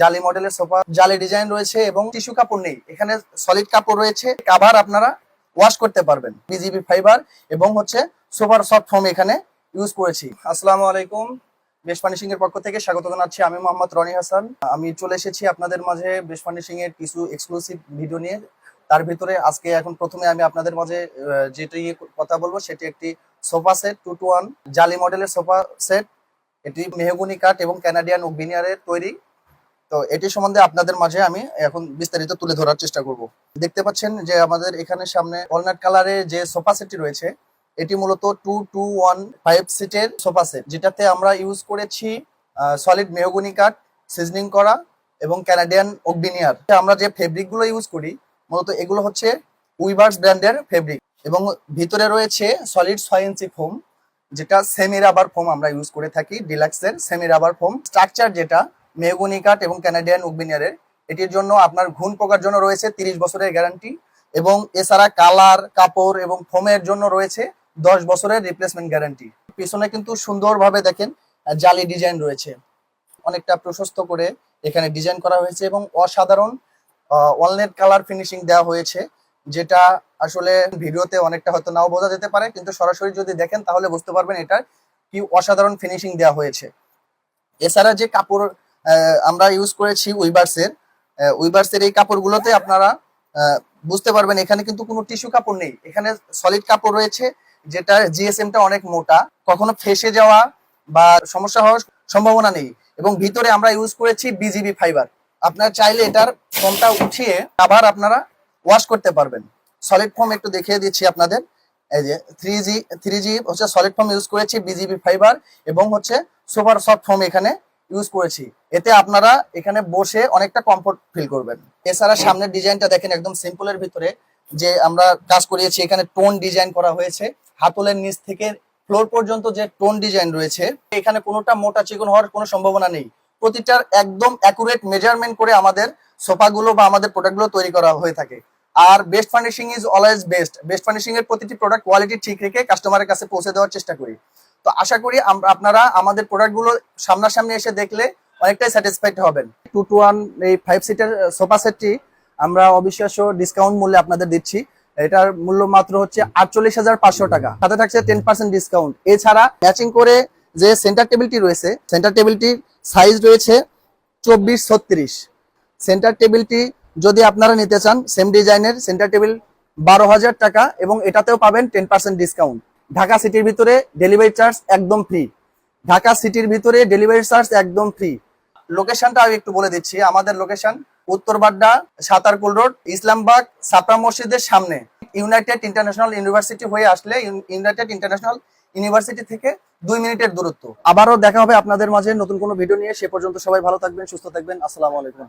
জালি মডেলের সোফা, জালি ডিজাইন রয়েছে এবং টিস্যু কাপড় নেই। এখানে সলিড কাপড় রয়েছে কাভার আপনারা ওয়াশ করতে পারবেন। বিজিবি ফাইবার এবং হচ্ছে সোফার সফট ফোম এখানে ইউজ করেছি। আসসালামু আলাইকুম। বেশ ফার্নিশিং এর পক্ষ থেকে স্বাগত জানাচ্ছি। আমি মোহাম্মদ রনি হাসান। আমি চলে এসেছি আপনাদের মাঝে বেশ ফার্নিশিং এর কিছু এক্সক্লুসিভ ভিডিও নিয়ে। তার ভিতরে আজকে এখন প্রথমে আমি আপনাদের মাঝে যেটি কথা বলব, সেটি একটি sofa set two two one জালি মডেলের সোফা সেট এটি মেহগুনি কাঠ এবং ক্যানাডিয়ান ওভিনিয়ারের তৈরি। তো এটি সম্বন্ধে আপনাদের মাঝে আমি এখন বিস্তারিত তুলে ধরার চেষ্টা করব। দেখতে পাচ্ছেন যে আমাদের এখানে সামনে ওয়ালনাট কালারের যে সোফা সেটটি রয়েছে, এটি মূলত টু টু ওয়ান ফাইভ সিটের সোফা সেট যেটাতে আমরা ইউজ করেছি সলিড মেহগুনি কাঠ সিজনিং করা এবং ক্যানাডিয়ান ওকবিনিয়ার আমরা যে ফেব্রিকগুলো ইউজ করি, মূলত এগুলো হচ্ছে উইভার্স ব্র্যান্ডের ফেব্রিক এবং ভিতরে রয়েছে সলিড ছয় ইঞ্চি ফোম যেটা সেমি রাবার ফোম আমরা ইউজ করে থাকি ডিলাক্সের সেমি রাবার ফোম স্ট্রাকচার যেটা মেহগুনি কাঠ এবং ক্যানাডিয়ান উকবিনিয়ারের এটির জন্য আপনার ঘুণ পোকার জন্য রয়েছে তিরিশ বছরের গ্যারান্টি এবং এছাড়া কালার, কাপড় এবং ফোমের জন্য রয়েছে দশ বছরের রিপ্লেসমেন্ট গ্যারান্টি পিছনে কিন্তু সুন্দরভাবে দেখেন জালি ডিজাইন রয়েছে। অনেকটা প্রশস্ত করে এখানে ডিজাইন করা হয়েছে এবং অসাধারণ ওয়ালনেট কালার ফিনিশিং দেওয়া হয়েছে, যেটা আসলে ভিডিওতে অনেকটা হয়তো নাও বোঝা যেতে পারে, কিন্তু সরাসরি যদি দেখেন তাহলে বুঝতে পারবেন এটার কি অসাধারণ ফিনিশিং দেওয়া হয়েছে। এছাড়া যে কাপড় আমরা ইউজ করেছি উইবার্সের উইবার্সের এই কাপড়গুলোতে আপনারা বুঝতে পারবেন এখানে কিন্তু কোনো টিস্যু কাপড় নেই। এখানে সলিড কাপড় রয়েছে, যেটা জিএসএমটা অনেক মোটা। কখনো ফেসে যাওয়া বা সমস্যা হওয়ার সম্ভাবনা নেই। এবং ভিতরে আমরা ইউজ করেছি বিজিবি ফাইবার আপনারা চাইলে এটার ফোমটা উঠিয়ে আবার আপনারা ওয়াশ করতে পারবেন। সলিড ফোম একটু দেখিয়ে দিচ্ছি আপনাদের। এই যে থ্রি জি থ্রি জি হচ্ছে সলিড ফোম ইউজ করেছি বিজিবি ফাইবার এবং হচ্ছে সুপার সফট ফোম এখানে ইউজ করেছি, এতে আপনারা এখানে বসে অনেকটা কমফোর্ট ফিল করবেন। এছাড়া সামনের ডিজাইনটা দেখেন একদম সিম্পলের ভিতরে, যে আমরা কাজ করিয়েছি, এখানে টোন ডিজাইন করা হয়েছে। হাতলের নিচ থেকে ফ্লোর পর্যন্ত যে টোন ডিজাইন রয়েছে, এখানে কোনোটা মোটা চিকন হওয়ার কোনো সম্ভাবনা নেই। প্রতিটার একদম অ্যাকুরেট মেজারমেন্ট করে আমাদের সোফাগুলো বা আমাদের প্রোডাক্টগুলো তৈরি করা হয়ে থাকে। আর best furnishing is always best best furnishing এর প্রতিটি প্রোডাক্ট কোয়ালিটি ঠিক রেখে কাস্টমারের কাছে পৌঁছে দেওয়ার চেষ্টা করি। তো আশা করি আপনারা আমাদের প্রোডাক্টগুলো সামনাসামনি এসে দেখলে অনেকটাই স্যাটিসফাইড হবেন। টু টু ওয়ান এই ফাইভ সিটার সোফা সেটটি আমরা অবিশ্বাস্য ডিসকাউন্ট মূল্যে আপনাদের দিচ্ছি। এটার মূল্য মাত্র হচ্ছে আটচল্লিশ হাজার পাঁচশো টাকা। সাথে থাকছে টেন পার্সেন্ট ডিসকাউন্ট এছাড়া ম্যাচিং করে যে সেন্টার টেবিলটি রয়েছে সেন্টার টেবিলটির সাইজ রয়েছে চব্বিশ ছত্রিশ। সেন্টার টেবিলটি যদি আপনারা নিতে চান সেম ডিজাইনের সেন্টার টেবিল বারো হাজার টাকা এবং এটাতেও পাবেন টেন পার্সেন্ট ডিসকাউন্ট ঢাকা সিটির ভিতরে ডেলিভারি চার্জ একদম ফ্রি ঢাকা সিটির ভিতরে ডেলিভারি চার্জ একদম ফ্রি লোকেশনটা আমি একটু বলে দিচ্ছি। আমাদের লোকেশন উত্তর বাড্ডা, সাতারকুল রোড, ইসলামবাগ সাপরা মসজিদের সামনে। ইউনাইটেড ইন্টারন্যাশনাল ইউনিভার্সিটি হয়ে আসলে ইউনাইটেড ইন্টারন্যাশনাল ইউনিভার্সিটি থেকে দুই মিনিটের দূরত্ব। আবারও দেখা হবে আপনাদের মাঝে নতুন কোনো ভিডিও নিয়ে। সে পর্যন্ত সবাই ভালো থাকবেন, সুস্থ থাকবেন। আসসালামু আলাইকুম।